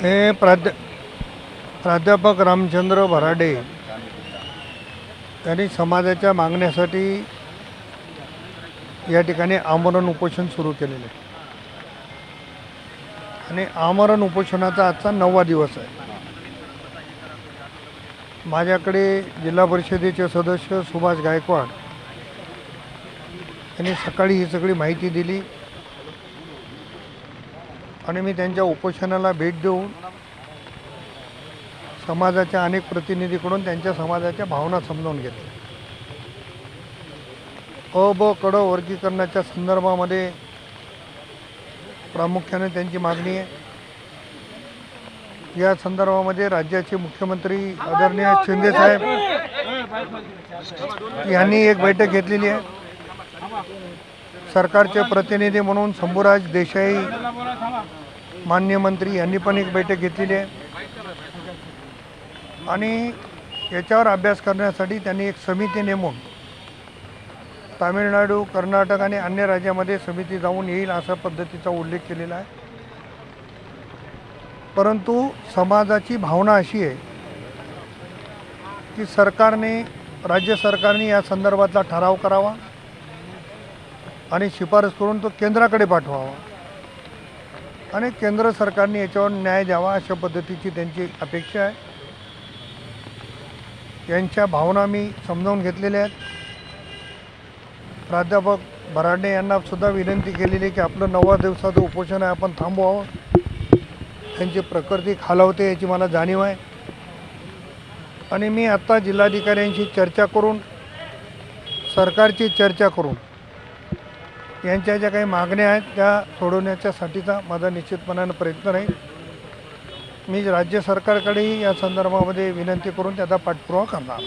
हे प्राध्या प्राध्यापक रामचंद्र भराडे त्यांनी समाजाच्या मागण्यासाठी या ठिकाणी आमरण उपोषण सुरू केलेलं. आहे आणि आमरण उपोषणाचा आजचा नववा दिवस आहे. माझ्याकडे जिल्हा परिषदेचे सदस्य सुभाष गायकवाड यांनी सकाळी ही सगळी माहिती दिली. आणि मी त्यांच्या उपोषणाला भेट देऊन समाजाच्या अनेक प्रतिनिधीकडून त्यांच्या समाजाच्या भावना समजावून घेतल्या. अ ब कड वर्गीकरणाच्या संदर्भामध्ये प्रामुख्याने त्यांची मागणी आहे. या संदर्भामध्ये राज्याचे मुख्यमंत्री आदरणीय शिंदे साहेब यांनी एक बैठक घेतलेली आहे. सरकारचे प्रतिनिधी म्हणून शंभूराज देसाई मान्य मंत्री यांनी पण एक बैठक घेतलेली आहे. आणि याच्यावर अभ्यास करण्यासाठी त्यांनी एक समिती नेमून तामिळनाडू कर्नाटक आणि अन्य राज्यामध्ये समिती जाऊन येईल अशा पद्धतीचा उल्लेख केलेला आहे. परंतु समाजाची भावना अशी आहे की सरकारने राज्य सरकारने या संदर्भातला ठराव करावा आणि शिफारस करून तो केंद्राकडे पाठवावा. आणि केंद्र सरकारने याच्यावर न्याय द्यावा अशा पद्धतीची त्यांची अपेक्षा आहे. यांच्या भावना मी समजावून घेतलेल्या आहेत. प्राध्यापक बराडे यांना सुद्धा विनंती केलेली आहे की आपलं नव्वद दिवसाचं उपोषण आहे आपण थांबवावं. त्यांची प्रकृती खालावते याची मला जाणीव आहे. आणि मी आत्ता जिल्हाधिकाऱ्यांशी चर्चा करून सरकारची चर्चा करून यांच्या ज्या काही मागण्या आहेत त्या सोडवण्याच्यासाठीचा माझा निश्चितपणानं प्रयत्न राहील. मी राज्य सरकारकडेही या संदर्भामध्ये विनंती करून त्याचा पाठपुरावा करणार.